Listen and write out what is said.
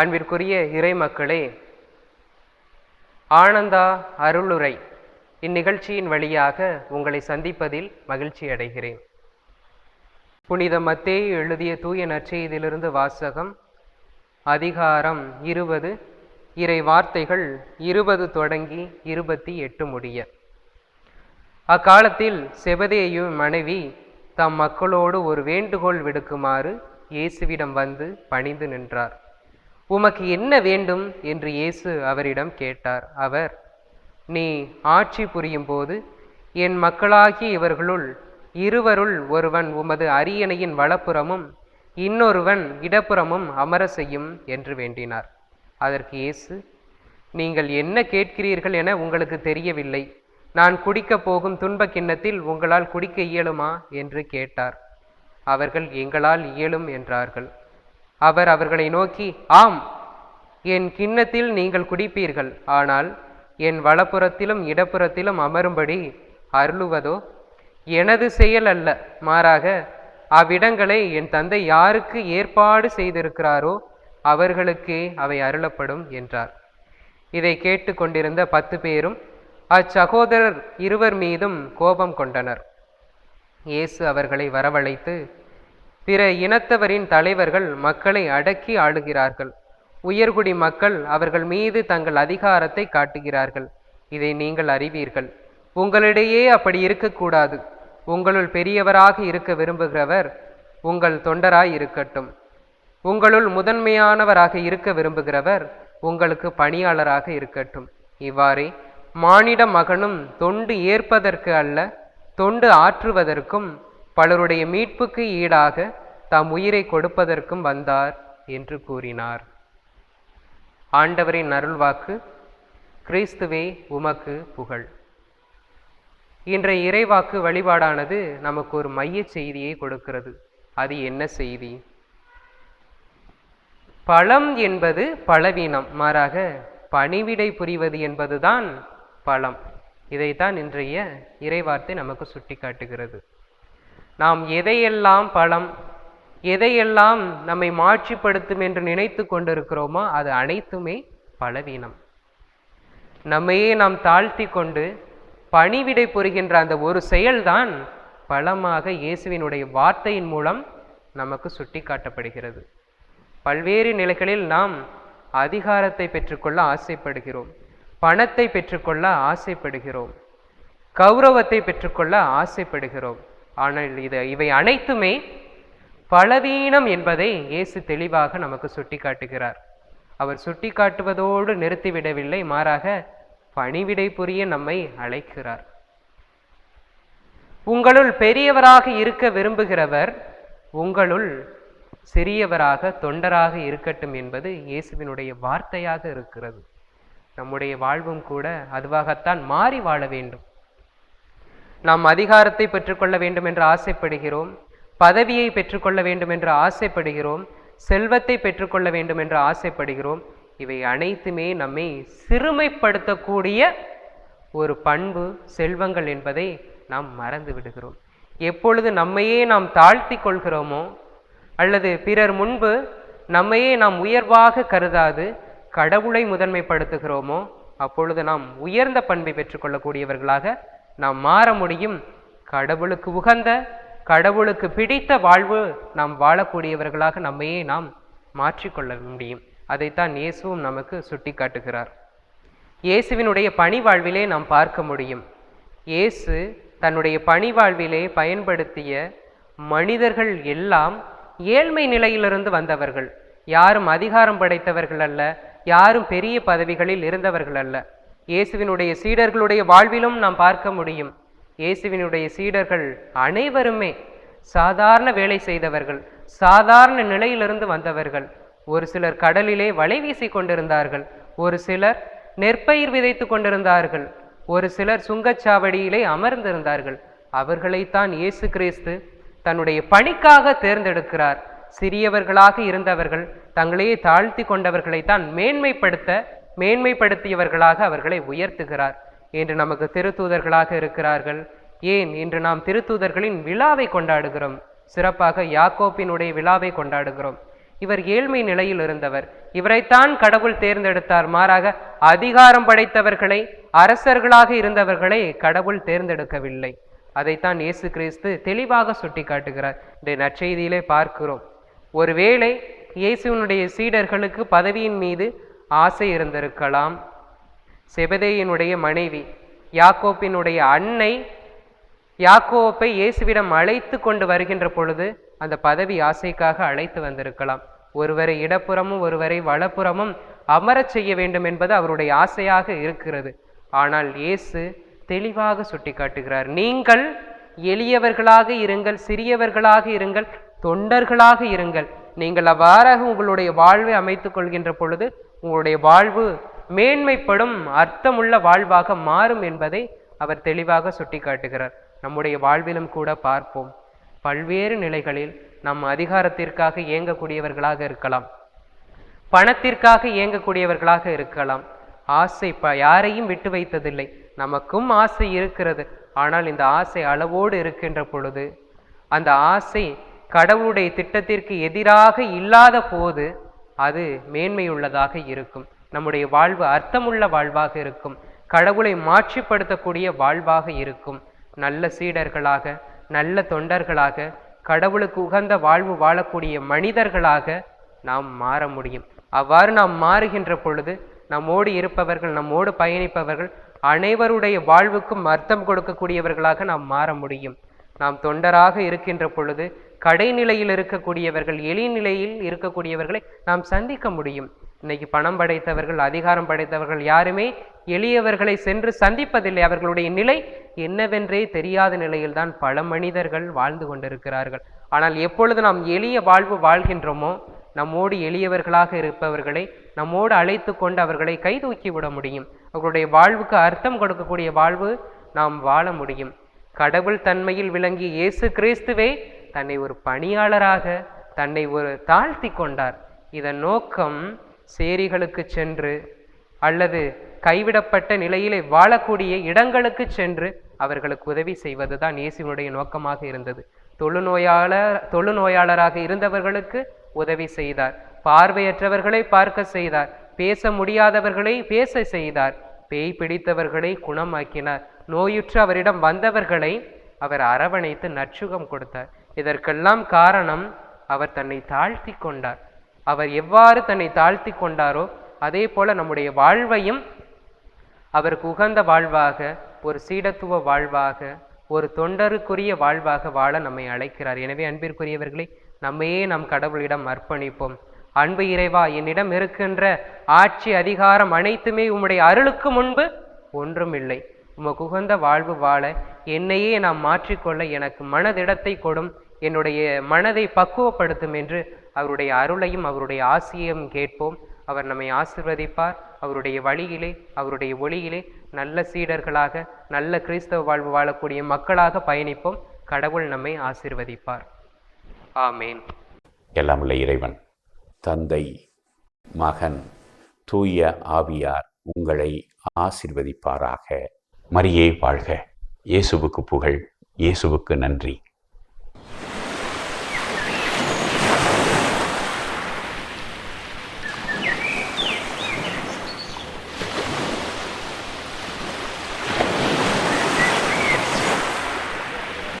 அன்பிற்குரிய இறை மக்களே ஆனந்தா அருளுரை. இந்நிகழ்ச்சியின் வழியாக உங்களை சந்திப்பதில் மகிழ்ச்சி அடைகிறேன். புனித மத்தேயு எழுதிய தூய நற்செய்தியிலிருந்து வாசகம் அதிகாரம் இருபது. இறை வார்த்தைகள் இருபது தொடங்கி இருபத்தி எட்டு முடிய. அக்காலத்தில் செபதேயு மனைவி தம் மக்களோடு ஒரு வேண்டுகோள் விடுக்குமாறு இயேசுவிடம் வந்து பணிந்து நின்றார். உமக்கு என்ன வேண்டும்? என்று இயேசு அவரிடம் கேட்டார். அவர் நீ ஆட்சி புரியும் போது என் மக்களாகிய இவர்களுள் இருவருள் ஒருவன் உமது அரியணையின் வலப்புறமும் இன்னொருவன் இடப்புறமும் அமர செய்யும் என்று வேண்டினார். அதற்கு இயேசு நீங்கள் என்ன கேட்கிறீர்கள் என உங்களுக்கு தெரியவில்லை. நான் குடிக்கப் போகும் துன்பக் கிண்ணத்தில் உங்களால் குடிக்க இயலுமா? என்று கேட்டார். அவர்கள் எங்களால் இயலும் என்றார்கள். அவர் அவர்களை நோக்கி ஆம் என் கிண்ணத்தில் நீங்கள் குடிப்பீர்கள். ஆனால் என் வலப்புறத்திலும் இடப்புறத்திலும் அமரும்படி அருளுவதோ? எனது செயல் அல்ல. மாறாக அவ்விடங்களை என் தந்தை யாருக்கு ஏற்பாடு செய்திருக்கிறாரோ அவர்களுக்கே அவை அருளப்படும் என்றார். இதை கேட்டு கொண்டிருந்த பத்து பேரும் அச்சகோதரர் இருவர் மீதும் கோபம் கொண்டனர். இயேசு அவர்களை வரவழைத்து பிற இனத்தவரின் தலைவர்கள் மக்களை அடக்கி ஆளுகிறார்கள். உயர்குடி மக்கள் அவர்கள் மீது தங்கள் அதிகாரத்தை காட்டுகிறார்கள். இதை நீங்கள் அறிவீர்கள். உங்களிடையே அப்படி இருக்கக்கூடாது. உங்களுள் பெரியவராக இருக்க விரும்புகிறவர் உங்கள் தொண்டராய் இருக்கட்டும் உங்களுள் முதன்மையானவராக இருக்க விரும்புகிறவர் உங்களுக்கு பணியாளராக இருக்கட்டும். இவ்வாறே மானிட மகனும் தொண்டு ஏற்பதற்கு அல்ல தொண்டு ஆற்றுவதற்கும் பலருடைய மீட்புக்கு ஈடாக தம் உயிரை கொடுப்பதற்கும் வந்தார் என்று கூறினார். ஆண்டவரின் அருள்வாக்கு கிறிஸ்துவே உமக்கு புகழ். இன்றைய இறைவாக்கு வழிபாடானது நமக்கு ஒரு மைய செய்தியை கொடுக்கிறது. அது என்ன செய்தி? பழம் என்பது பலவீனம் மாறாக பணிவிடை புரிவது என்பதுதான் பழம். இதைத்தான் இன்றைய இறைவார்த்தை நமக்கு சுட்டிக்காட்டுகிறது. நாம் எதையெல்லாம் பலம் எதையெல்லாம் நம்மை மாட்சிப்படுத்தும் என்று நினைத்து கொண்டிருக்கிறோமோ அது அனைத்துமே பலவீனம். நம்மையே நாம் தாழ்த்தி கொண்டு பணிவிடை புரிகின்ற அந்த ஒரு செயல்தான் பலமாக இயேசுவினுடைய வார்த்தையின் மூலம் நமக்கு சுட்டிக்காட்டப்படுகிறது. பல்வேறு நிலைகளில் நாம் அதிகாரத்தை பெற்றுக்கொள்ள ஆசைப்படுகிறோம் பணத்தை பெற்றுக்கொள்ள ஆசைப்படுகிறோம் கௌரவத்தை பெற்றுக்கொள்ள ஆசைப்படுகிறோம். ஆனால் இது இவை அனைத்துமே பலவீனம் என்பதை இயேசு தெளிவாக நமக்கு சுட்டிக்காட்டுகிறார். அவர் சுட்டிக்காட்டுவதோடு நிறுத்திவிடவில்லை மாறாக பணிவிடை புரிய நம்மை அழைக்கிறார். உங்களுள் பெரியவராக இருக்க விரும்புகிறவர் உங்களுள் சிறியவராக தொண்டராக இருக்கட்டும் என்பது இயேசுவினுடைய வார்த்தையாக இருக்கிறது. நம்முடைய வாழ்வும் கூட அதுவாகத்தான் மாறி வாழ வேண்டும். நாம் அதிகாரத்தை பெற்றுக்கொள்ள வேண்டும் என்று ஆசைப்படுகிறோம் பதவியை பெற்றுக்கொள்ள வேண்டும் என்று ஆசைப்படுகிறோம் செல்வத்தை பெற்றுக்கொள்ள வேண்டும் என்று ஆசைப்படுகிறோம் இவை அனைத்துமே நம்மை சிறுமைப்படுத்தக்கூடிய ஒரு பண்பு செல்வங்கள் என்பதை நாம் மறந்து விடுகிறோம். எப்பொழுது நம்மையே நாம் தாழ்த்தி கொள்கிறோமோ அல்லது பிறர் முன்பு நம்மையே நாம் உயர்வாக கருதாது கடவுளை முதன்மைப்படுத்துகிறோமோ அப்பொழுது நாம் உயர்ந்த பண்பை பெற்றுக்கொள்ளக்கூடியவர்களாக நாம் மாற முடியும். கடவுளுக்கு உகந்த கடவுளுக்கு பிடித்த வாழ்வு நாம் வாழக்கூடியவர்களாக நம்மையே நாம் மாற்றிக்கொள்ள முடியும். அதைத்தான் இயேசுவும் நமக்கு சுட்டி காட்டுகிறார் இயேசுவினுடைய பணி வாழ்விலே நாம் பார்க்க முடியும். இயேசு தன்னுடைய பணி வாழ்விலே பயன்படுத்திய மனிதர்கள் எல்லாம் ஏழ்மை நிலையிலிருந்து வந்தவர்கள். யாரும் அதிகாரம் படைத்தவர்கள் அல்ல யாரும் பெரிய பதவிகளில் இருந்தவர்கள் அல்ல. இயேசுவினுடைய சீடர்களுடைய வாழ்விலும் நாம் பார்க்க முடியும். இயேசுவினுடைய சீடர்கள் அனைவருமே சாதாரண வேலை செய்தவர்கள் சாதாரண நிலையிலிருந்து வந்தவர்கள். ஒரு சிலர் கடலிலே வலை வீசி கொண்டிருந்தார்கள் ஒரு சிலர் நெற்பயிர் விதைத்து கொண்டிருந்தார்கள் ஒரு சிலர் சுங்கச்சாவடியிலே அமர்ந்திருந்தார்கள். அவர்களைத்தான் இயேசு கிறிஸ்து தன்னுடைய பணிக்காக தேர்ந்தெடுக்கிறார். சிறியவர்களாக இருந்தவர்கள் தங்களையே தாழ்த்தி கொண்டவர்களைத்தான் மேன்மைப்படுத்த மேன்மைப்படுத்தியவர்களாக அவர்களை உயர்த்துகிறார். என்று நமக்கு திருத்தூதர்களாக இருக்கிறார்கள். ஏன்? இன்று நாம் திருத்தூதர்களின் விழாவை கொண்டாடுகிறோம். சிறப்பாக யாக்கோப்பினுடைய விழாவை கொண்டாடுகிறோம். இவர் ஏழ்மை நிலையில் இருந்தவர். இவரைத்தான் கடவுள் தேர்ந்தெடுத்தார். மாறாக அதிகாரம் படைத்தவர்களை அரசர்களாக இருந்தவர்களை கடவுள் தேர்ந்தெடுக்கவில்லை. அதைத்தான் இயேசு கிறிஸ்து தெளிவாக சுட்டி காட்டுகிறார் இந்த நற்செய்தியிலே பார்க்கிறோம். ஒருவேளை இயேசுவினுடைய சீடர்களுக்கு பதவியின் மீது ஆசை இருந்திருக்கலாம். செபதேயினுடைய மனைவி யாக்கோப்பினுடைய அன்னை யாக்கோப்பை இயேசுவிடம் அழைத்து கொண்டு வருகின்ற பொழுது அந்த பதவி ஆசைக்காக அழைத்து வந்திருக்கலாம். ஒருவரை இடப்புறமும் ஒருவரை வலப்புறமும் அமரச் செய்ய வேண்டும் என்பது அவருடைய ஆசையாக இருக்கிறது. ஆனால் இயேசு தெளிவாக சுட்டிக்காட்டுகிறார் நீங்கள் எளியவர்களாக இருங்கள் சிறியவர்களாக இருங்கள் தொண்டர்களாக இருங்கள். நீங்கள் அவ்வாறாக உங்களுடைய வாழ்வை அமைத்துக் கொள்கின்ற பொழுது உங்களுடைய வாழ்வு மேன்மைப்படும் அர்த்தமுள்ள வாழ்வாக மாறும் என்பதை அவர் தெளிவாக சுட்டிக்காட்டுகிறார். நம்முடைய வாழ்விலும் கூட பார்ப்போம். பல்வேறு நிலைகளில் நம் அதிகாரத்திற்காக இயங்கக்கூடியவர்களாக இருக்கலாம். பணத்திற்காக இயங்கக்கூடியவர்களாக இருக்கலாம். ஆசை ப யாரையும் விட்டு வைத்ததில்லை. நமக்கும் ஆசை இருக்கிறது. ஆனால் இந்த ஆசை அளவோடு இருக்கின்ற பொழுது அந்த ஆசை கடவுளுடைய திட்டத்திற்கு எதிராக இல்லாத போது அது மேன்மையுள்ளதாக இருக்கும். நம்முடைய வாழ்வு அர்த்தமுள்ள வாழ்வாக இருக்கும். கடவுளை மாற்றிப்படுத்தக்கூடிய வாழ்வாக இருக்கும். நல்ல சீடர்களாக நல்ல தொண்டர்களாக கடவுளுக்கு உகந்த வாழ்வு வாழக்கூடிய மனிதர்களாக நாம் மாற முடியும். அவ்வாறு நாம் மாறுகின்ற பொழுது நம்மோடு இருப்பவர்கள் நம்மோடு பயணிப்பவர்கள் அனைவருடைய வாழ்வுக்கும் அர்த்தம் கொடுக்கக்கூடியவர்களாக நாம் மாற முடியும். நாம் தொண்டராக இருக்கின்ற பொழுது கடைநிலையில் இருக்கக்கூடியவர்கள் எளிநிலையில் இருக்கக்கூடியவர்களை நாம் சந்திக்க முடியும். இன்னைக்கு பணம் படைத்தவர்கள் அதிகாரம் படைத்தவர்கள் யாருமே எளியவர்களை சென்று சந்திப்பதில்லை. அவர்களுடைய நிலை என்னவென்றே தெரியாத நிலையில்தான் பல மனிதர்கள் வாழ்ந்து கொண்டிருக்கிறார்கள். ஆனால் எப்பொழுது நாம் எளிய வாழ்வு வாழ்கின்றோமோ நம்மோடு எளியவர்களாக இருப்பவர்களை நம்மோடு அழைத்து கொண்டு அவர்களை கைதூக்கி விட முடியும். அவர்களுடைய வாழ்வுக்கு அர்த்தம் கொடுக்கக்கூடிய வாழ்வு நாம் வாழ முடியும். கடவுள் தன்மையில் விளங்கிய இயேசு கிறிஸ்துவே தன்னை ஒரு பணியாளராக தன்னை ஒரு தாழ்த்தி கொண்டார். இதன் நோக்கம் சேரிகளுக்கு சென்று அல்லது கைவிடப்பட்ட நிலையிலே வாழக்கூடிய இடங்களுக்கு சென்று அவர்களுக்கு உதவி செய்வதுதான் இயேசுவினுடைய நோக்கமாக இருந்தது. தொழுநோயாளர் தொழுநோயாளராக இருந்தவர்களுக்கு உதவி செய்தார். பார்வையற்றவர்களை பார்க்க செய்தார். பேச முடியாதவர்களை பேச செய்தார். பேய் பிடித்தவர்களை குணமாக்கினார். நோயுற்று அவரிடம் வந்தவர்களை அவர் அரவணைத்து நற்சுகம் கொடுத்தார். இதற்கெல்லாம் காரணம் அவர் தன்னை தாழ்த்தி கொண்டார். அவர் எவ்வாறு தன்னை தாழ்த்தி கொண்டாரோ அதே போல நம்முடைய வாழ்வையும் அவருக்கு உகந்த வாழ்வாக ஒரு சீடத்துவ வாழ்வாக ஒரு தொண்டருக்குரிய வாழ்வாக வாழ நம்மை அழைக்கிறார். எனவே அன்பிற்குரியவர்களை நம்மையே நம் கடவுளிடம் அர்ப்பணிப்போம். அன்பு இறைவா என்னிடம் இருக்கின்ற ஆட்சி அதிகாரம் அனைத்துமே உம்முடைய அருளுக்கு முன்பு ஒன்றுமில்லை. உமக்கு உகந்த வாழ்வு வாழ என்னையே நாம் மாற்றிக்கொள்ள எனக்கு மனதிடத்தை கொடும். என்னுடைய மனதை பக்குவப்படுத்தும் என்று அவருடைய அருளையும் அவருடைய ஆசியையும் கேட்போம். அவர் நம்மை ஆசிர்வதிப்பார். அவருடைய வழியிலே அவருடைய ஒளியிலே நல்ல சீடர்களாக நல்ல கிறிஸ்தவ வாழ்வு வாழக்கூடிய மக்களாக பயணிப்போம். கடவுள் நம்மை ஆசிர்வதிப்பார். ஆமேன். எல்லாம் உள்ள இறைவன் தந்தை மகன் தூய ஆவியார் உங்களை ஆசிர்வதிப்பாராக. மரியே வாழ்க. இயேசுவுக்கு புகழ் இயேசுவுக்கு நன்றி.